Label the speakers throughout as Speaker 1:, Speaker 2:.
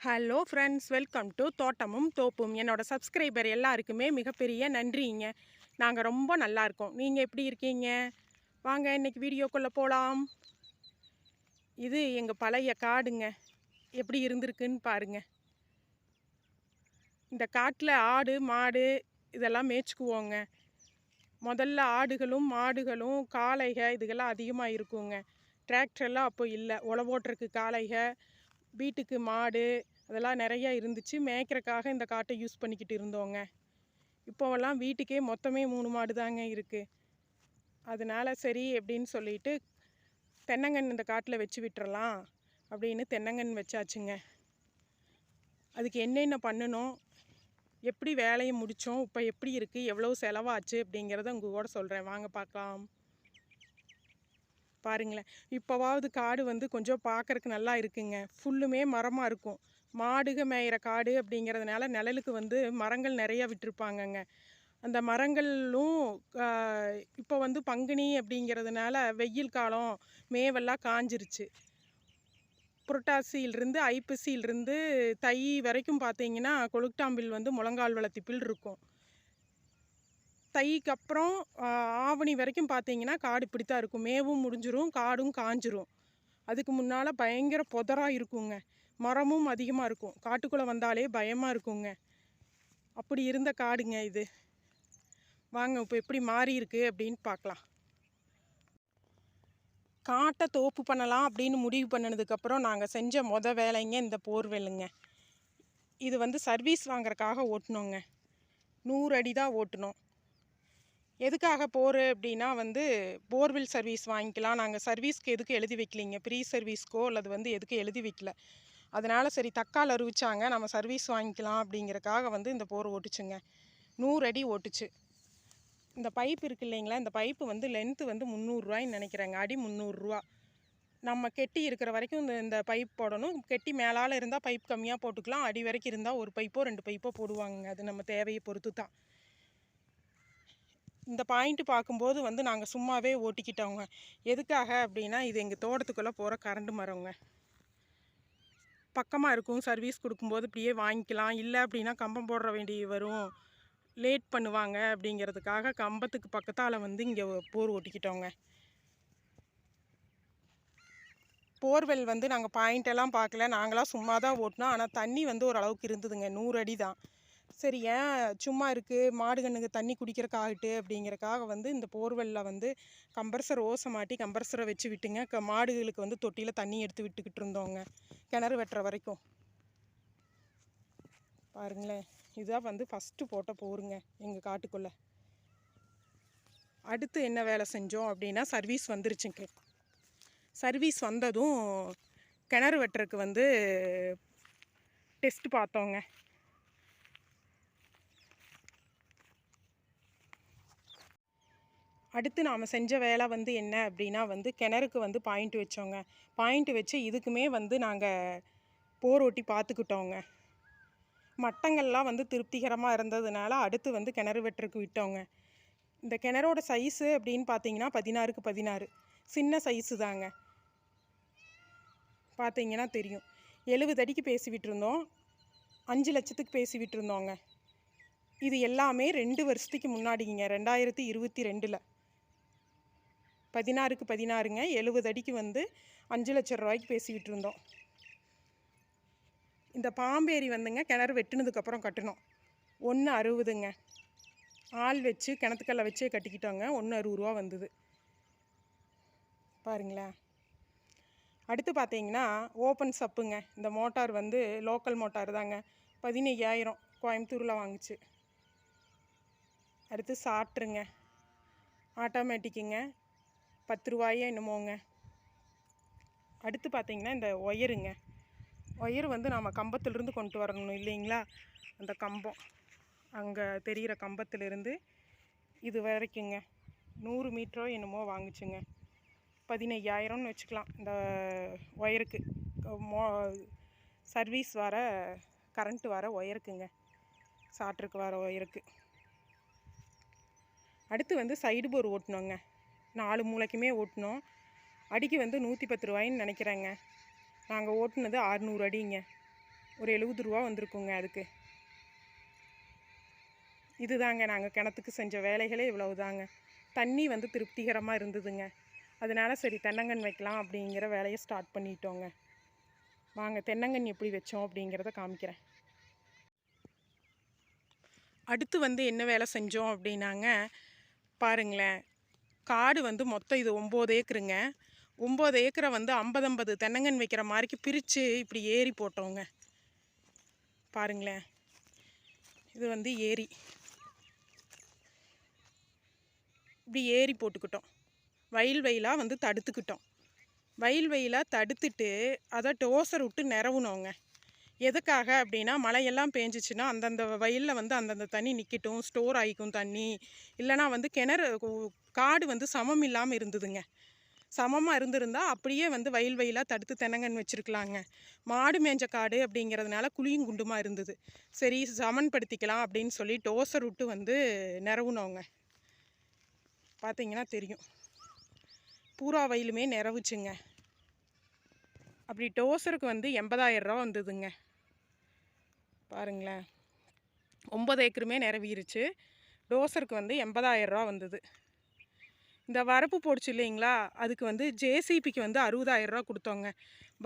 Speaker 1: Hello friends welcome to Thottamum Thoppum என்னோடய subscriber எல்லாருக்குமே மிகப்பெரிய நன்றிங்க. நாங்கள் ரொம்ப நல்லா இருக்கோம். நீங்கள் எப்படி இருக்கீங்க? வாங்க இன்னைக்கு வீடியோக்குள்ளே போகலாம் இது எங்கள் பழைய காடுங்க. எப்படி இருந்திருக்குன்னு பாருங்க. இந்த காட்டில் ஆடு மாடு இதெல்லாம் மேய்ச்சிக்குவோங்க. முதல்ல ஆடுகளும் மாடுகளும் காளைக இதுகெல்லாம் அதிகமாக இருக்குங்க. டிராக்டர்லாம் அப்போ இல்லை. உழவோட்டுறக்கு காளைக வீட்டுக்கு மாடு அதெல்லாம் நிறையா இருந்துச்சு. மேய்க்கிறக்காக இந்த காட்டை யூஸ் பண்ணிக்கிட்டு இருந்தோங்க. இப்போவெல்லாம் வீட்டுக்கே மொத்தமே மூணு மாடு தாங்க இருக்குது அதனால் சரி அப்படின்னு சொல்லிட்டு தென்னங்கன் இந்த காட்டில் வச்சு விட்டுறலாம் அப்படின்னு தென்னங்கன்று வச்சாச்சுங்க. அதுக்கு என்னென்ன பண்ணணும்? எப்படி வேலையை முடித்தோம் இப்போ எப்படி இருக்குது எவ்வளோ செலவாச்சு? அப்படிங்கிறத உங்கள் கூட சொல்கிறேன் வாங்க பார்க்கலாம். பாருங்களேன். இப்போவாவது காடு வந்து கொஞ்சம் பார்க்கறக்கு நல்லா இருக்குங்க. ஃபுல்லுமே மரமாக இருக்கும். மாடுக மேயிற காடு அப்படிங்கிறதுனால நிழலுக்கு வந்து மரங்கள் நிறையா விட்டுருப்பாங்கங்க. அந்த மரங்களும் இப்போ வந்து பங்குனி அப்படிங்கிறதுனால வெயில் காலம் மேவெல்லாம் காஞ்சிருச்சு. புரட்டாசியிலிருந்து ஐப்பசியிலிருந்து தை வரைக்கும் பார்த்தீங்கன்னா கொழுக்டாம்பில் வந்து முழங்கால் வளர்த்திப்பில் இருக்கும். தைக்கு அப்புறம் ஆவணி வரைக்கும் பார்த்தீங்கன்னா காடு இப்படி தான் இருக்கும். மேவும் முடிஞ்சிரும் காடும் காஞ்சிரும். அதுக்கு முன்னால் பயங்கர புதராக இருக்குங்க. மரமும் அதிகமாக இருக்கும். காட்டுக்குள்ளே வந்தாலே பயமாக இருக்குங்க. அப்படி இருந்த காடுங்க இது. வாங்க இப்போ எப்படி மாறி இருக்கு அப்படின்னு பார்க்கலாம். காட்டை தோப்பு பண்ணலாம் அப்படின்னு முடிவு பண்ணினதுக்கப்புறம் நாங்கள் செஞ்ச மொத வேலைங்க இந்த போர்வெல்லுங்க. இது வந்து சர்வீஸ் வாங்குறதுக்காக ஓட்டினோங்க. நூறு அடி தான் ஓட்டினோம். எதுக்காக போர் அப்படின்னா வந்து போர்வெல் சர்வீஸ் வாங்கிக்கலாம். நாங்கள் சர்வீஸ்க்கு எதுக்கு எழுதி வைக்கலிங்க? ப்ரீ சர்வீஸ்க்கோ அல்லது வந்து எதுக்கு எழுதி வைக்கல? அதனால் சரி தக்கால் அறிவிச்சாங்க நம்ம சர்வீஸ் வாங்கிக்கலாம் அப்படிங்கிறக்காக வந்து இந்த போர் ஓட்டுச்சுங்க. நூறு அடி ஓட்டுச்சு. இந்த பைப் இருக்கு இல்லைங்களா இந்த பைப்பு வந்து லென்த்து வந்து முந்நூறுரூவாயின்னு நினைக்கிறேங்க. அடி முந்நூறுரூவா நம்ம கெட்டி இருக்கிற வரைக்கும் இந்த இந்த பைப் போடணும். கெட்டி மேலால் இருந்தால் பைப் கம்மியாக போட்டுக்கலாம். அடி வரைக்கும் இருந்தால் ஒரு பைப்போ ரெண்டு பைப்போ போடுவாங்க அது நம்ம தேவையை பொறுத்து தான். இந்த பாயிண்ட் பார்க்கும்போது வந்து நாங்கள் சும்மாவே ஓட்டிக்கிட்டோங்க. எதுக்காக அப்படின்னா இது எங்கள் தோட்டத்துக்குள்ளே போகிற கரண்ட் மரங்க பக்கமாக இருக்கும். சர்வீஸ் கொடுக்கும்போது இப்படியே வாங்கிக்கலாம். இல்லை அப்படின்னா கம்பம் போடுற வேண்டி வரும். லேட் பண்ணுவாங்க அப்படிங்கிறதுக்காக கம்பத்துக்கு பக்கத்தால் வந்து இங்கே போர் ஓட்டிக்கிட்டோங்க. போர்வெல் வந்து நாங்கள் பாயிண்டெல்லாம் பார்க்கல நாங்களாம் சும்மா தான் ஓட்டினோம். ஆனால் தண்ணி வந்து ஓரளவுக்கு இருந்ததுங்க. நூறு அடி தான். சரி ஏன் சும்மா இருக்குது மாடு கண்ணுக்கு தண்ணி குடிக்கிறக்காகட்டு அப்படிங்கிறக்காக வந்து இந்த போர்வெல்லில் வந்து கம்பர்சர் ஓசை மாட்டி கம்பர்சரை வச்சு விட்டுங்க. க மாடுகளுக்கு வந்து தொட்டியில் தண்ணி எடுத்து விட்டுக்கிட்டு இருந்தோங்க. கிணறு வெட்டுற வரைக்கும். பாருங்களேன் இதுதான் வந்து ஃபஸ்ட்டு போட்ட போருங்க எங்கள் காட்டுக்குள்ளே. அடுத்து என்ன வேலை செஞ்சோம் அப்படின்னா சர்வீஸ் வந்துருச்சுங்க. சர்வீஸ் வந்ததும் கிணறு வெட்டுறதுக்கு வந்து டெஸ்ட் பார்த்தோங்க. அடுத்து நாம் செஞ்ச வேலை வந்து என்ன அப்படின்னா வந்து கிணறுக்கு வந்து பாயிண்ட் வச்சோங்க. பாயிண்ட் வச்சு இதுக்குமே வந்து நாங்கள் போர் ஓட்டி பார்த்துக்கிட்டோங்க மட்டங்கள்லாம் வந்து திருப்திகரமாக இருந்ததுனால அடுத்து வந்து கிணறு வெட்டுறக்கு விட்டோங்க. இந்த கிணறோட சைஸு அப்படின்னு பார்த்தீங்கன்னா பதினாறுக்கு பதினாறு. சின்ன சைஸு தாங்க. பார்த்தீங்கன்னா தெரியும். எழுபது அடிக்கு பேசி விட்டுருந்தோம் அஞ்சு லட்சத்துக்கு பேசி விட்டுருந்தோங்க இது எல்லாமே ரெண்டு வருஷத்துக்கு முன்னாடிங்க. ரெண்டாயிரத்தி இருபத்தி ரெண்டில். பதினாறுக்கு பதினாறுங்க. எழுபது அடிக்கு வந்து அஞ்சு லட்சம் ரூபாய்க்கு பேசிக்கிட்டு இருந்தோம். இந்த பாம்பேரி வந்துங்க கிணறு வெட்டினதுக்கப்புறம் கட்டணும் ஒன்று அறுபதுங்க. ஆள் வச்சு கிணத்துக்கல்ல வச்சே கட்டிக்கிட்டோங்க. ஒன்று அறுபது ரூபா வந்தது. பாருங்களேன் அடுத்து பார்த்தீங்கன்னா ஓப்பன் சப்புங்க. இந்த மோட்டார் வந்து லோக்கல் மோட்டார் தாங்க. பதினையாயிரம் கோயம்புத்தூரில் வாங்குச்சு. அடுத்து சாட்ருங்க. ஆட்டோமேட்டிக்குங்க. பத்து ரூபாயோ என்னமோங்க. அடுத்து பார்த்தீங்கன்னா இந்த ஒயருங்க. ஒயர் வந்து நாம் கம்பத்திலிருந்து கொண்டு வரணும் இல்லைங்களா? அந்த கம்பம். அங்கே தெரிகிற கம்பத்திலிருந்து இது வரைக்குங்க. நூறு மீட்டரோ என்னமோ வாங்குச்சுங்க. பதினையாயிரம்னு வச்சுக்கலாம் இந்த ஒயருக்கு. மோ சர்வீஸ் வர கரண்ட்டு வர ஒயருக்குங்க. சாட்டருக்கு வர ஒயருக்கு. அடுத்து வந்து சைடு போர் ஓட்டணுங்க. நாலு மூளைக்குமே ஓட்டினோம். அடிக்கு வந்து நூற்றி பத்து ரூபாயின்னு நினைக்கிறேங்க. நாங்கள் ஓட்டுனது அறுநூறு அடிங்க. ஒரு எழுபது ரூபா வந்திருக்குங்க அதுக்கு. இதுதாங்க நாங்கள் கிணத்துக்கு செஞ்ச வேலைகளே இவ்வளவு தாங்க தண்ணி வந்து திருப்திகரமாக இருந்ததுங்க. அதனால் சரி தென்னங்கன் வைக்கலாம் அப்படிங்கிற வேலையை ஸ்டார்ட் பண்ணிட்டோங்க. வாங்க தென்னங்கன் எப்படி வச்சோம் அப்படிங்கிறத காமிக்கிறேன். அடுத்து வந்து என்ன வேலை செஞ்சோம் அப்படின்னாங்க பாருங்களேன். காடு வந்து மொத்தம் இது ஒம்பது ஏக்கருங்க. ஒம்பது ஏக்கரை வந்து ஐம்பது ஐம்பது தென்னங்கன் வைக்கிற மாதிரிக்கு பிரித்து இப்படி ஏரி போட்டோங்க. பாருங்களேன். இது வந்து ஏரி. இப்படி ஏரி போட்டுக்கிட்டோம். வயல் வயலாக வந்து தடுத்துக்கிட்டோம். வயல் வயலாக தடுத்துட்டு அதை டோசர் விட்டு நிறவுனோங்க எதுக்காக அப்படின்னா மழையெல்லாம் பேஞ்சிச்சுன்னா அந்தந்த வயலில் வந்து அந்தந்த தண்ணி நிற்கட்டும் ஸ்டோர் ஆகிக்கும் தண்ணி. இல்லைனா வந்து கிணறு காடு வந்து சமம் இல்லாமல் இருந்ததுங்க. சமமாக இருந்திருந்தால் அப்படியே வந்து வயல் வயலாக தடுத்து தென்னங்கன்று வச்சுருக்கலாங்க. மாடு மேஞ்ச காடு அப்படிங்கிறதுனால குழியும் குண்டுமாக இருந்தது. சரி சமன்படுத்திக்கலாம் அப்படின்னு சொல்லி டோசர் விட்டு வந்து நிறவுனவங்க பார்த்தீங்கன்னா தெரியும். பூரா வயலுமே நிறவுச்சுங்க அப்படி டோசருக்கு வந்து எண்பதாயிரம் ரூபா வந்ததுங்க. பாருங்களேன். ஒம்பது ஏக்கருமே நிரவிருச்சு. டோசருக்கு வந்து எண்பதாயிரம் ரூபா வந்தது. இந்த வரப்பு போடுச்சு இல்லைங்களா? அதுக்கு வந்து ஜேசிபிக்கு வந்து அறுபதாயிரரூவா கொடுத்தோங்க.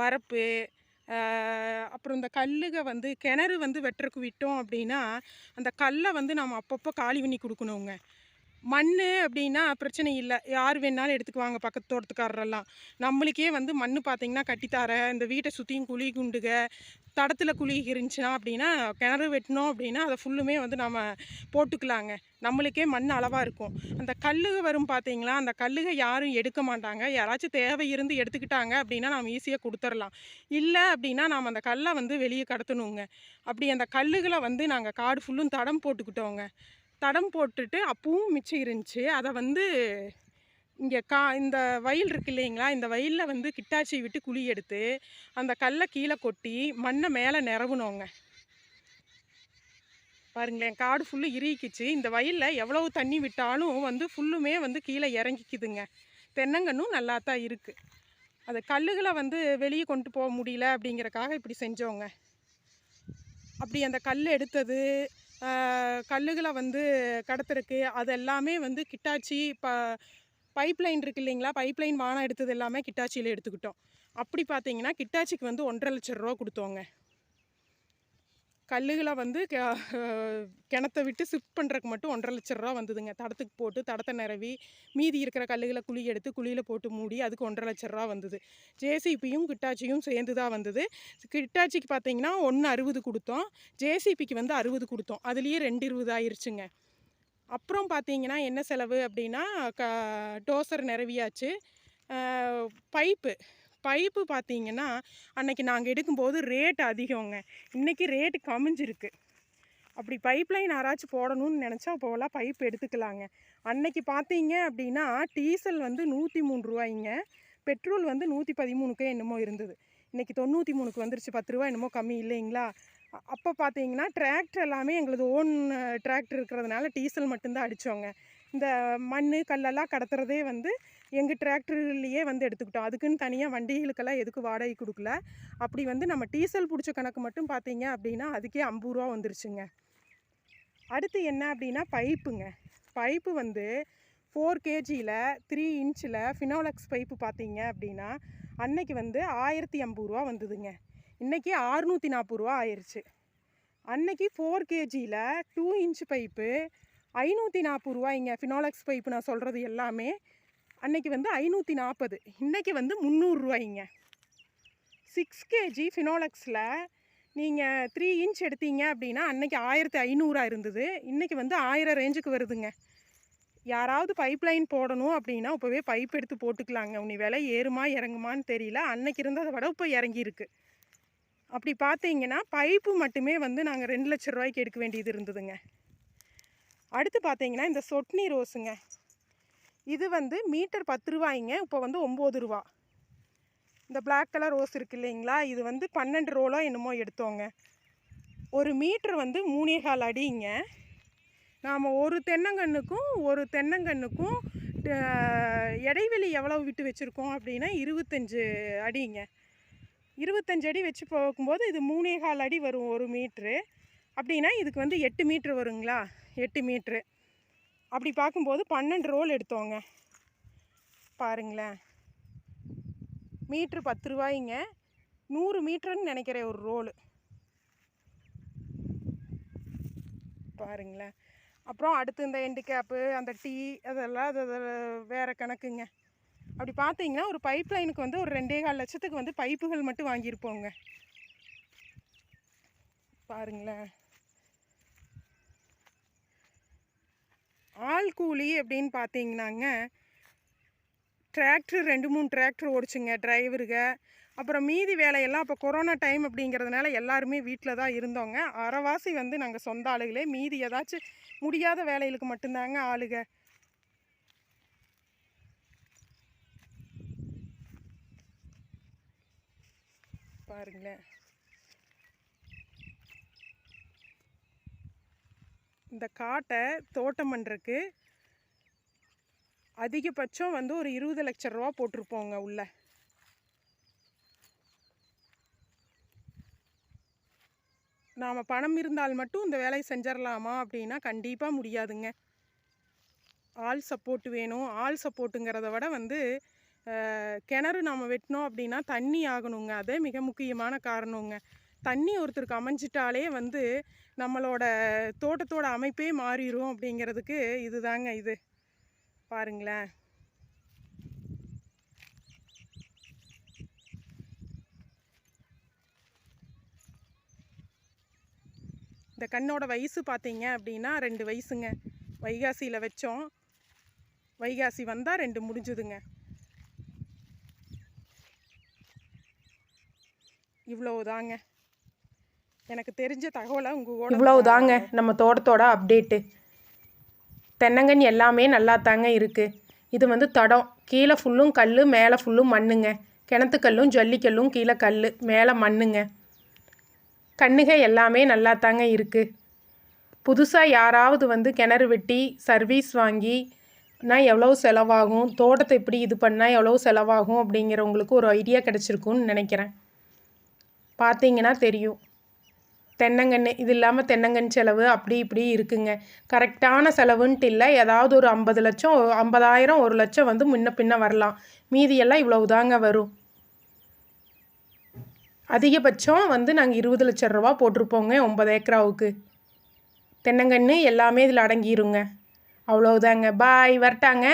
Speaker 1: வரப்பு அப்புறம் இந்த கல்லுக வந்து கிணறு வந்து வெட்டுறக்கு விட்டோம் அப்படின்னா அந்த கல்லை வந்து நம்ம அப்பப்போ காலி பண்ணி கொடுக்கணுங்க. மண் அப்படின்னா பிரச்சனை இல்லை. யார் வேணாலும் எடுத்துக்குவாங்க பக்கத்து தோட்டத்துக்காரரெல்லாம். நம்மளுக்கே வந்து மண் பார்த்திங்கன்னா கட்டித்தார இந்த வீட்டை சுற்றியும் குழி குண்டுக தடத்தில் குழி இருந்துச்சுன்னா அப்படின்னா கிணறு வெட்டினோம் அப்படின்னா அதை ஃபுல்லுமே வந்து நம்ம போட்டுக்கலாங்க. நம்மளுக்கே மண் அளவாக இருக்கும். அந்த கல்லுக வரும் பார்த்தீங்களா அந்த கல்லுக யாரும் எடுக்க மாட்டாங்க. யாராச்சும் தேவை இருந்து எடுத்துக்கிட்டாங்க அப்படின்னா நம்ம ஈஸியாக கொடுத்துர்லாம் இல்லை அப்படின்னா நாம் அந்த கல்லை வந்து வெளியே கடத்தணுங்க. அப்படி அந்த கல்லுகளை வந்து நாங்கள் காடு ஃபுல்லும் தடம் போட்டுக்கிட்டோங்க. தடம் போட்டுட்டு அப்பவும் மிச்சம் இருந்துச்சு. அதை வந்து இங்கே கா இந்த வயல் இருக்கு இல்லைங்களா? இந்த வயலில் வந்து கிட்டாச்சி விட்டு குழி எடுத்து அந்த கல்லை கீழே கொட்டி மண்ணை மேலே நிரவுனோங்க. பாருங்களேன் காடு ஃபுல்லு இறுக்கிச்சு இந்த வயலில் எவ்வளவு தண்ணி விட்டாலும் வந்து ஃபுல்லுமே வந்து கீழே இறங்கிக்குதுங்க. தென்னங்கன்னும் நல்லா தான் இருக்குது அது கல்லுகளை வந்து வெளியே கொண்டு போக முடியல அப்படிங்கிறக்காக இப்படி செஞ்சோங்க. அப்படி அந்த கல் எடுத்தது கல்லுகளை வந்து கடத்துறக்கு அது எல்லாமே வந்து கிட்டாச்சி ப பைப்லைன் இருக்கு இல்லைங்களா? பைப்லைன் வானம் எடுத்தது எல்லாமே கிட்டாச்சியில் எடுத்துக்கிட்டோம். அப்படி பார்த்தீங்கன்னா கிட்டாச்சிக்கு வந்து ஒன்றரை லட்சம் ரூபா கொடுத்தோங்க. கல்லுகளை வந்து க- விட்டு ஷிஃப்ட் பண்ணுறக்கு மட்டும் ஒன்றரை லட்ச ரூபா வந்ததுங்க. தடத்துக்கு போட்டு தடத்தை நிரவி மீதி இருக்கிற கல்லுகளை குழி எடுத்து குழியில் போட்டு மூடி அதுக்கு ஒன்றரை லட்ச ரூபா வந்தது. ஜேசிபியும் கிட்டாச்சியும் சேர்ந்து தான் வந்தது. கிட்டாச்சிக்கு பார்த்தீங்கன்னா ஒன்று அறுபது கொடுத்தோம். ஜேசிபிக்கு வந்து அறுபது கொடுத்தோம். அதுலேயே ரெண்டு இருபது ஆயிடுச்சுங்க அப்புறம் பார்த்தீங்கன்னா என்ன செலவு அப்படின்னா க டோசர் நிரவியாச்சு. பைப்பு. பைப்பு பார்த்தீங்கன்னா அன்னைக்கு நாங்கள் எடுக்கும்போது ரேட் அதிகங்க. இன்றைக்கி ரேட்டு கமிஞ்சிருக்கு. அப்படி பைப் லைன் யாராச்சும் போடணும்னு நினச்சா அப்போலாம் பைப் எடுத்துக்கலாங்க. அன்னைக்கு பார்த்தீங்க அப்படின்னா டீசல் வந்து நூற்றி மூணு ரூபாய்ங்க. பெட்ரோல் வந்து நூற்றி பதிமூணுக்கே என்னமோ இருந்தது. இன்றைக்கி தொண்ணூற்றி மூணுக்கு வந்துருச்சு. பத்து ரூபா என்னமோ கம்மி இல்லைங்களா? அப்போ பார்த்தீங்கன்னா டிராக்டர் எல்லாமே எங்களது ஓன் டிராக்டர் இருக்கிறதுனால டீசல் மட்டும்தான் அடித்தோங்க இந்த மண் கல்லெல்லாம் கடத்துறதே வந்து எங்கள் டிராக்டர்லேயே வந்து எடுத்துக்கிட்டோம். அதுக்குன்னு தனியாக வண்டிகளுக்கெல்லாம் எதுக்கு வாடகை கொடுக்கல? அப்படி வந்து நம்ம டீசல் பிடிச்ச கணக்கு மட்டும் பார்த்தீங்க அப்படின்னா அதுக்கே ஐம்பது ரூபா வந்துருச்சுங்க. அடுத்து என்ன அப்படின்னா பைப்புங்க. பைப்பு வந்து ஃபோர் கேஜியில் த்ரீ இன்ச்சில் ஃபினோலக்ஸ் பைப்பு பார்த்தீங்க அப்படின்னா அன்னைக்கு வந்து ஆயிரத்தி ஐம்பது ரூபா வந்ததுங்க. இன்னைக்கு ஆறுநூற்றி நாற்பது ரூபா ஆயிடுச்சு அன்னைக்கு ஃபோர் கேஜியில் டூ இன்ச் பைப்பு ஐநூற்றி நாற்பது ரூபாய்ங்க. ஃபினோலக்ஸ் பைப்பு நான் சொல்கிறது எல்லாமே அன்னைக்கு வந்து ஐநூற்றி நாற்பது இன்றைக்கி வந்து முந்நூறுரூவாய்ங்க சிக்ஸ் கேஜி ஃபினோலக்ஸில் நீங்கள் த்ரீ இன்ச் எடுத்தீங்க அப்படின்னா அன்னைக்கு ஆயிரத்தி ஐநூறாக இருந்தது. இன்றைக்கி வந்து ஆயிரம் ரேஞ்சுக்கு வருதுங்க. யாராவது பைப் லைன் போடணும் அப்படின்னா இப்போவே பைப் எடுத்து போட்டுக்கலாங்க. உனி விலை ஏறுமா இறங்குமான்னு தெரியல. அன்னைக்கு இருந்ததை விட இப்போ இறங்கியிருக்கு. அப்படி பார்த்தீங்கன்னா பைப்பு மட்டுமே வந்து நாங்கள் ரெண்டு லட்ச ரூபாய்க்கு எடுக்க வேண்டியது இருந்ததுங்க. அடுத்து பார்த்தீங்கன்னா இந்த சொட்னி ரோஸுங்க இது வந்து மீட்டர் பத்து ரூபாய்ங்க. இப்போ வந்து ஒம்பது ரூபா. இந்த பிளாக் கலர் ரோஸ் இருக்கு இல்லைங்களா? இது வந்து பன்னெண்டு ரோலோ என்னமோ எடுத்தோங்க. ஒரு மீட்ரு வந்து மூணே கால் அடிங்க. நாம் ஒரு தென்னங்கன்றுக்கும் ஒரு தென்னங்கன்றுக்கும் இடைவெளி எவ்வளவு விட்டு வச்சுருக்கோம் அப்படின்னா இருபத்தஞ்சு அடிங்க. இருபத்தஞ்சு அடி வச்சு போகும்போது இது மூணே கால் அடி வரும் ஒரு மீட்ரு அப்படின்னா இதுக்கு வந்து எட்டு மீட்ரு வருங்களா? எட்டு மீட்ரு அப்படி பார்க்கும்போது பன்னெண்டு ரோல் எடுத்தோங்க. பாருங்களேன். மீட்ரு பத்து ரூபாய்ங்க. நூறு மீட்டருன்னு நினைக்கிறேன் ஒரு ரோலு. பாருங்களேன். அப்புறம் அடுத்து இந்த எண்டு கேப்பு அந்த டீ அதெல்லாம் அது வேறு கணக்குங்க. அப்படி பார்த்தீங்கன்னா ஒரு பைப் லைனுக்கு வந்து ஒரு ரெண்டே கால் லட்சத்துக்கு வந்து பைப்புகள் மட்டும் வாங்கியிருப்போங்க. பாருங்களேன். ஆள் கூலி அப்படின்னு பார்த்தீங்கன்னாங்க. டிராக்டர் ரெண்டு மூணு டிராக்டர் ஓடிச்சுங்க டிரைவருங்க. அப்புறம் மீதி வேலையெல்லாம் அப்போ கொரோனா டைம் அப்படிங்கிறதுனால எல்லாருமே வீட்டில் தான் இருந்தோங்க. அரைவாசி வந்து நாங்கள் சொந்த ஆளுகளே. மீதி ஏதாச்சும் முடியாத வேலைகளுக்கு மட்டும்தாங்க ஆளுக. பாருங்களேன். இந்த காட்டை தோட்டம் பண்ணுறக்கு அதிகபட்சம் வந்து ஒரு இருபது லட்ச ரூபா போட்டிருப்போங்க உள்ள. நாம் பணம் இருந்தால் மட்டும் இந்த வேலையை செஞ்சிடலாமா அப்படின்னா கண்டிப்பாக முடியாதுங்க. ஆள் சப்போர்ட் வேணும். ஆள் சப்போர்ட்டுங்கிறத விட வந்து கிணறு நாம் வெட்டினோம் அப்படின்னா தண்ணி ஆகணுங்க. அதே மிக முக்கியமான காரணங்க. தண்ணி ஒருத்தருக்கு அமைஞ்சிட்டாலே வந்து நம்மளோட தோட்டத்தோட அமைப்பே மாறிடும் அப்படிங்கிறதுக்கு இதுதாங்க இது. பாருங்களேன். இந்த கண்ணோட வயசு பார்த்தீங்க அப்படின்னா ரெண்டு வயசுங்க. வைகாசியில் வச்சோம். வைகாசி வந்தால் ரெண்டு முடிஞ்சுதுங்க. இவ்வளவுதாங்க. எனக்கு தெரிஞ்ச தகவலை உங்கள் கூட
Speaker 2: இவ்வளவுதாங்க. நம்ம தோட்டத்தோட அப்டேட்டு. தென்னங்கன்று எல்லாமே நல்லா தாங்க இருக்குது இது வந்து தடம். கீழே ஃபுல்லும் கல் மேலே ஃபுல்லும் மண்ணுங்க. கிணத்துக்கல்லும் ஜல்லிக்கல்லும் கீழே கல் மேலே மண்ணுங்க. கண்ணுக எல்லாமே நல்லா தாங்க இருக்குது புதுசாக யாராவது வந்து கிணறு வெட்டி சர்வீஸ் வாங்கி நான் எவ்வளோ செலவாகும்? தோட்டத்தை இப்படி இது பண்ணால் எவ்வளோ செலவாகும்? அப்படிங்கிறவங்களுக்கு ஒரு ஐடியா கிடச்சிருக்குன்னு நினைக்கிறேன். பார்த்தீங்கன்னா தெரியும். தென்னங்கன்று இது இல்லாமல் தென்னங்கன்று செலவு அப்படி இப்படி இருக்குங்க. கரெக்டான செலவுன்ட்டு இல்லை. ஏதாவது ஒரு ஐம்பது லட்சம் ஐம்பதாயிரம் ஒரு லட்சம் வந்து முன்ன பின்ன வரலாம். மீதியெல்லாம் இவ்வளவு தாங்க வரும். அதிகபட்சம் வந்து நாங்கள் இருபது லட்ச ரூபா போட்டிருப்போங்க ஒன்பது ஏக்கராவுக்கு. தென்னங்கன்று எல்லாமே இதில் அடங்கிருங்க. அவ்வளவுதாங்க. பாய். வரட்டாங்க.